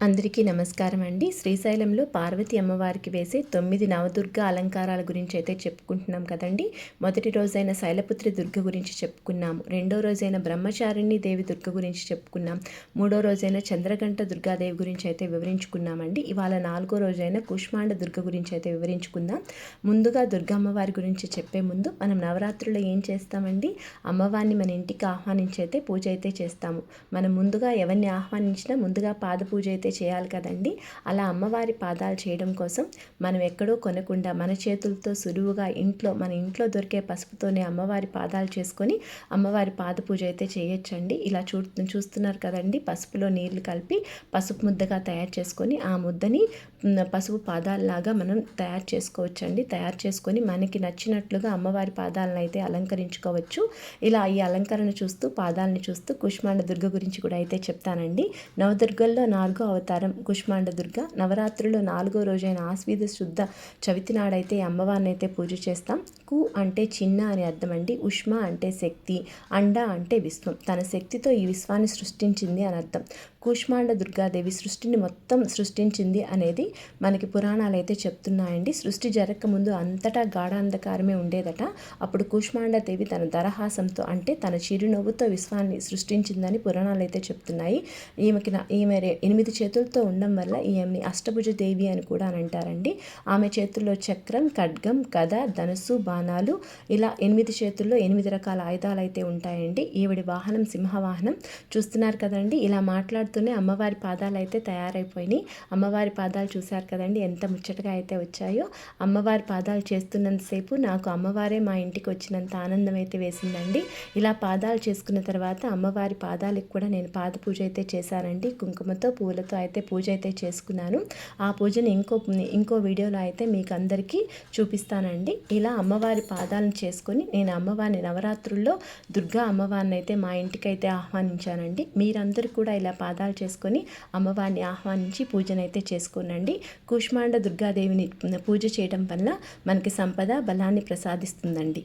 అందరికీ నమస్కారం అండి. శ్రీశైలంలో పార్వతి అమ్మవారికి వేసే తొమ్మిది నవదుర్గ అలంకారాల గురించి అయితే చెప్పుకుంటున్నాం కదండి. మొదటి రోజైన శైలపుత్రి దుర్గ గురించి చెప్పుకున్నాము. రెండో రోజైన బ్రహ్మచారిణి దేవి దుర్గ గురించి చెప్పుకున్నాం. మూడో రోజైన చంద్రగంట దుర్గాదేవి గురించి అయితే వివరించుకున్నామండి. ఇవాళ నాలుగో రోజైన కుష్మాండ దుర్గ గురించి అయితే వివరించుకుందాం. ముందుగా దుర్గమ్మవారి గురించి చెప్పే ముందు మనం నవరాత్రుల్లో ఏం చేస్తామండి? అమ్మవారిని మన ఇంటికి ఆహ్వానించి అయితే పూజ అయితే చేస్తాము. మనం ముందుగా ఎవరిని ఆహ్వానించినా ముందుగా పాద పూజ అయితే అయితే చేయాలి కదండి. అలా అమ్మవారి పాదాలు చేయడం కోసం మనం ఎక్కడో కొనకుండా మన చేతులతో సులువుగా ఇంట్లో మన ఇంట్లో దొరికే పసుపుతోనే అమ్మవారి పాదాలు చేసుకొని అమ్మవారి పాద పూజ అయితే చేయొచ్చండి. ఇలా చూ చూస్తున్నారు కదండి. పసుపులో నీళ్ళు కలిపి పసుపు ముద్దగా తయారు చేసుకొని ఆ ముద్దని పసుపు పాదాలలాగా మనం తయారు చేసుకోవచ్చండి. తయారు చేసుకొని మనకి నచ్చినట్లుగా అమ్మవారి పాదాలను అయితే అలంకరించుకోవచ్చు. ఇలా ఈ అలంకరణ చూస్తూ పాదాలను చూస్తూ కుష్మాండ దుర్గ గురించి కూడా అయితే చెప్తానండి. నవదుర్గల్లో నాలుగో అవతారం కుష్మాండ దుర్గ నవరాత్రులు నాలుగో రోజైన ఆస్వీద శుద్ధ చవితి నాడైతే అమ్మవారిని అయితే పూజ చేస్తాం. కు అంటే చిన్న అని అర్థం అండి ఉష్మ అంటే శక్తి. అండ అంటే విశ్వం తన శక్తితో ఈ విశ్వాన్ని సృష్టించింది అని అర్థం. కూష్మాండ దుర్గాదేవి సృష్టిని మొత్తం సృష్టించింది అనేది మనకి పురాణాలు అయితే చెప్తున్నాయండి. సృష్టి జరగకముందు అంతటా గాఢాంధకారమే ఉండేదట. అప్పుడు కూష్మాండ దేవి తన దరహాసంతో అంటే తన చిరునవ్వుతో విశ్వాన్ని సృష్టించిందని పురాణాలు అయితే చెప్తున్నాయి. ఈమెకి ఈమె ఎనిమిది చేతులతో ఉండడం వల్ల ఈమెని అష్టభుజ దేవి అని కూడా అని అంటారండి. ఆమె చేతుల్లో చక్రం ఖడ్గం కథ ధనుసు బాణాలు ఇలా ఎనిమిది చేతుల్లో ఎనిమిది రకాల ఆయుధాలు అయితే ఉంటాయండి. ఈవిడి వాహనం సింహవాహనం చూస్తున్నారు కదండి. ఇలా మాట్లాడుతూ మాట్లాడుతూనే అమ్మవారి పాదాలు అయితే తయారైపోయినాయి. అమ్మవారి పాదాలు చూశారు కదండి ఎంత ముచ్చటగా అయితే వచ్చాయో. అమ్మవారి పాదాలు చేస్తున్నంతసేపు నాకు అమ్మవారే మా ఇంటికి వచ్చినంత ఆనందం అయితే వేసిందండి. ఇలా పాదాలు చేసుకున్న తర్వాత అమ్మవారి పాదాలకు కూడా నేను పాద పూజ అయితే చేశానండి. కుంకుమతో పూలతో అయితే పూజ అయితే చేసుకున్నాను. ఆ పూజను ఇంకో ఇంకో వీడియోలో అయితే మీకు అందరికీ చూపిస్తానండి. ఇలా అమ్మవారి పాదాలను చేసుకొని నేను అమ్మవారిని నవరాత్రుల్లో దుర్గా అమ్మవారిని అయితే మా ఇంటికి అయితే ఆహ్వానించానండి. మీరందరూ కూడా ఇలా పాదాలు చేసుకొని అమ్మవారిని ఆహ్వానించి పూజనైతే చేసుకోనండి కూష్మాండ దుర్గాదేవిని పూజ చేయడం వల్ల మనకి సంపద బలాన్ని ప్రసాదిస్తుందండి.